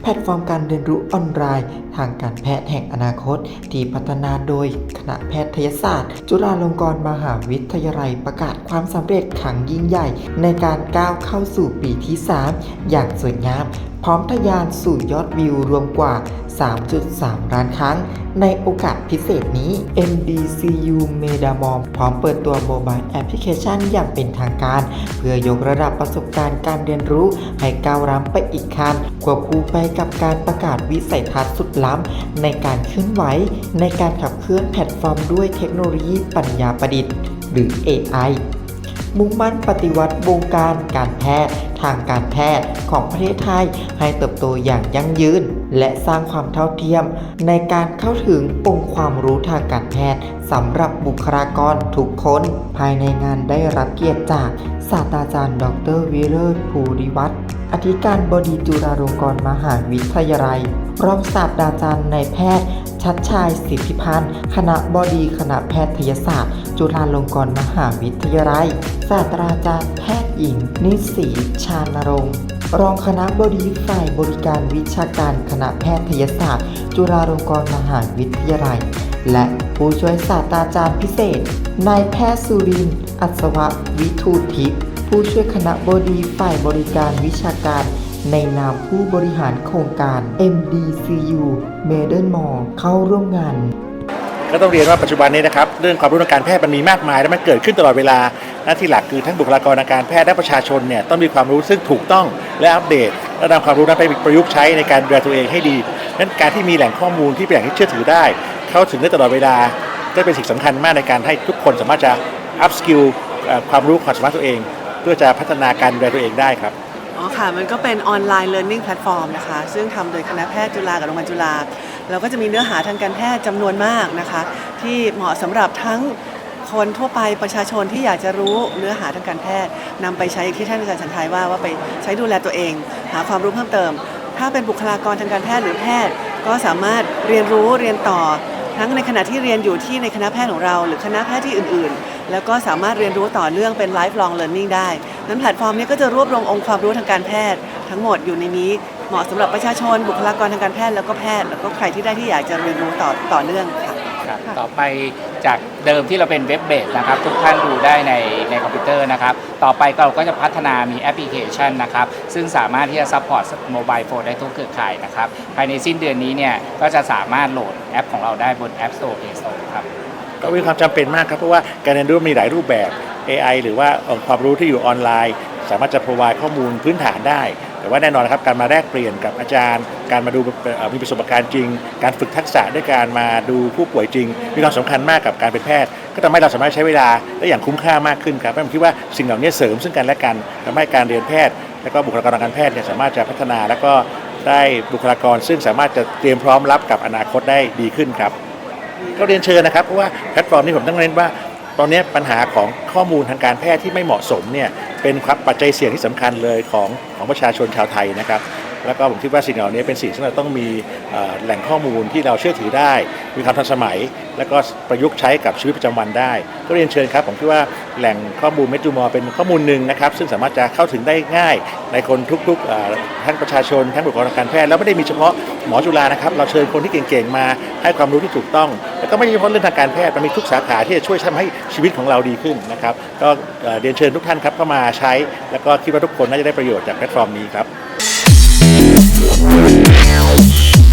แพลตฟอร์มการเรียนรู้ออนไลน์ ทางการแพทย์แห่งอนาคต ที่พัฒนาโดยคณะแพทยศาสตร์ จุฬาลงกรณ์มหาวิทยาลัยประกาศความสำเร็จขั้งยิ่งใหญ่ ในการก้าวเข้าสู่ปีที่ 3 อย่างสวยงามพร้อมทะยานสู่ยอดวิวรวมกว่า 3.3 ล้านครั้ง ในโอกาสพิเศษนี้ MDCU m e d a m o m พร้อมเปิดตัวโมบายแอปพลิเคชันอย่างเป็นทางการ เพื่อยกระดับประสบการณ์การเรียนรู้ให้ก้าวล้ำไปอีกขั้นควบคู่ไปกับการประกาศวิสัยทัศน์สุดล้ำ ในการเคลื่อนไหว ในการขับเคลื่อนแพลตฟอร์มด้วยเทคโนโลยีปัญญาประดิษฐ์ หรือ AI มุ่งมั่นปฏิวัติวงการการแพทย์ ทางการแพทย์ของประเทศไทย ให้เติบโตอย่างยั่งยืน และสร้างความเท่าเทียม ในการเข้าถึงองค์ความรู้ทางการแพทย์สำหรับบุคลากรทุกคน ภายในงานได้รับเกียรติจากศาสตราจารย์ ดรวิเริศภูริวัฒน์อธิการบดีจุฬาลงกรณ์มหาวิทยาลัย รองศาสตราจารย์นายแพทย์ ชัดชายสิทธิพันธ์ คณะบดีคณะแพทยศาสตร์ จุฬาลงกรณ์มหาวิทยาลัย ศาสตราจารย์แพทย์หญิง นิสีชานรงค์รองคณะบดีฝ่ายบริการวิชาการคณะแพทยศาสตร์ จุฬาลงกรณ์มหาวิทยาลัย และผู้ช่วยศาสตราจารย์พิเศษ นายแพทย์สุรินอัศววิทูทิพย์ผู้ช่วยคณะบดีฝ่ายบริการวิชาการ ในนามผู้บริหารโครงการ MDCU m a d e n m o r เข้าร่วมงานก็ต้องเรียนว่าปัจจุบันนี้นะครับเรื่องความรู้ทางการแพทย์มันมีมากมาย และมันเกิดขึ้นตลอดเวลาหน้าที่หลักคือทั้งบุคลากรทางการแพทย์และประชาชนเนี่ยต้องมีความรู้ซึ่งถูกต้องและอัปเดตและนำความรู้นั้นไปประยุกต์ใช้ในการดูแลตัวเองให้ดีนั้นการที่มีแหล่งข้อมูลที่เป็นแหล่งที่เชื่อถือได้ เข้าถึงได้ตลอดเวลาก็เป็นสิ่งสำคัญมากในการให้ทุกคนสามารถจะอัพสกิลความรู้ความสามารถตัวเอง เพื่อจะพัฒนาการดูแลตัวเองได้ครับ อ๋อค่ะ มันก็เป็นออนไลน์ learning platform นะคะ ซึ่งทำโดยคณะแพทย์จุฬากับโรงพยาบาลจุฬาเราก็จะมีเนื้อหาทางการแพทย์จำนวนมากนะคะ ที่เหมาะสำหรับทั้งคนทั่วไปประชาชนที่อยากจะรู้เนื้อหาทางการแพทย์นำไปใช้ที่ท่านอาจารย์ชันทายว่าว่าไปใช้ดูแลตัวเอง หาความรู้เพิ่มเติม ถ้าเป็นบุคลากรทางการแพทย์หรือแพทย์ ก็สามารถเรียนรู้เรียนต่อ ทั้งในขณะที่เรียนอยู่ที่ในคณะแพทย์ของเรา หรือคณะแพทย์ที่อื่น ๆ แล้วก็สามารถเรียนรู้ต่อเนื่องเป็น lifelong learning ได้นั้นแพลตฟอร์มนี้ก็จะรวบรวมองค์ความรู้ทางการแพทย์ ทั้งหมดอยู่ในนี้เหมาะสำหรับประชาชนบุคลากรทางการแพทย์แล้วก็แพทย์แล้วก็ใครที่ได้ที่อยากจะเรียนรู้ต่อต่อเนื่องค่ะครับต่อไป จากเดิมที่เราเป็นเว็บเบสนะครับ ทุกท่านดูได้ในในคอมพิวเตอร์นะครับ ต่อไปเราก็จะพัฒนามีแอปพลิเคชันนะครับ ซึ่งสามารถที่จะซัพพอร์ตโมบายโฟนได้ทุกเครือข่ายนะครับ ภายในสิ้นเดือนนี้เนี่ยก็จะสามารถโหลดแอปของเราได้บน App Store Play Store ครับ ก็มีความจำเป็นมากครับ เพราะว่าการเรียนรู้มีหลายรูปแบบ AI หรือว่าองค์ความรู้ที่อยู่ออนไลน์ สามารถจะ provide ข้อมูลพื้นฐานได้ แต่ว่าแน่นอนนะครับการมาแลกเปลี่ยนกับอาจารย์ การมาดูมีประสบการณ์จริง การฝึกทักษะด้วยการมาดูผู้ป่วยจริง มีความสำคัญมากกับการเป็นแพทย์ ก็ทำให้เราสามารถใช้เวลาได้อย่างคุ้มค่ามากขึ้นครับผมคิดว่าสิ่งเหล่านี้เสริมซึ่งกันและกันทำให้การเรียนแพทย์ และก็บุคลากรทางการแพทย์เนี่ยสามารถจะพัฒนา แล้วก็ได้บุคลากรซึ่งสามารถจะเตรียมพร้อมรับกับอนาคตได้ดีขึ้นครับก็เรียนเชิญนะครับเพราะว่าแพลตฟอร์มนี้ผมต้องเน้นว่าตอนนี้ปัญหาของข้อมูลทางการแพทย์ที่ไม่เหมาะสมเนี่ย เป็นครับปัจจัยเสี่ยงที่สำคัญเลยของของประชาชนชาวไทยนะครับ แล้วก็ผมคิดว่าสิ่งเหล่านี้เป็นสิ่งที่เราต้องมีแหล่งข้อมูลที่เราเชื่อถือได้ มีความทันสมัย แล้วก็ประยุกต์ใช้กับชีวิตประจำวันได้ ก็เรียนเชิญครับผมคิดว่าแหล่งข้อมูลเมจูมอเป็นข้อมูลหนึ่งนะครับ ซึ่งสามารถจะเข้าถึงได้ง่ายในคนทุกๆเอ่อทั้งประชาชนทั้งบุคลากรทางการแพทย์แล้วไม่ได้มีเฉพาะหมอจุฬานะครับเราเชิญคนที่เก่งๆมาให้ความรู้ที่ถูกต้อง แล้วก็ไม่ใช่เฉพาะเรื่องทางการแพทย์มันมีทุกสาขาที่จะช่วยทำให้ชีวิตของเราดีขึ้นนะครับก็เอ่อเรียนเชิญทุกท่านครับเข้ามาใช้ แล้วก็คิดว่าทุกคนน่าจะได้ประโยชน์จากแพลตฟอร์มนี้ครับ Thank you.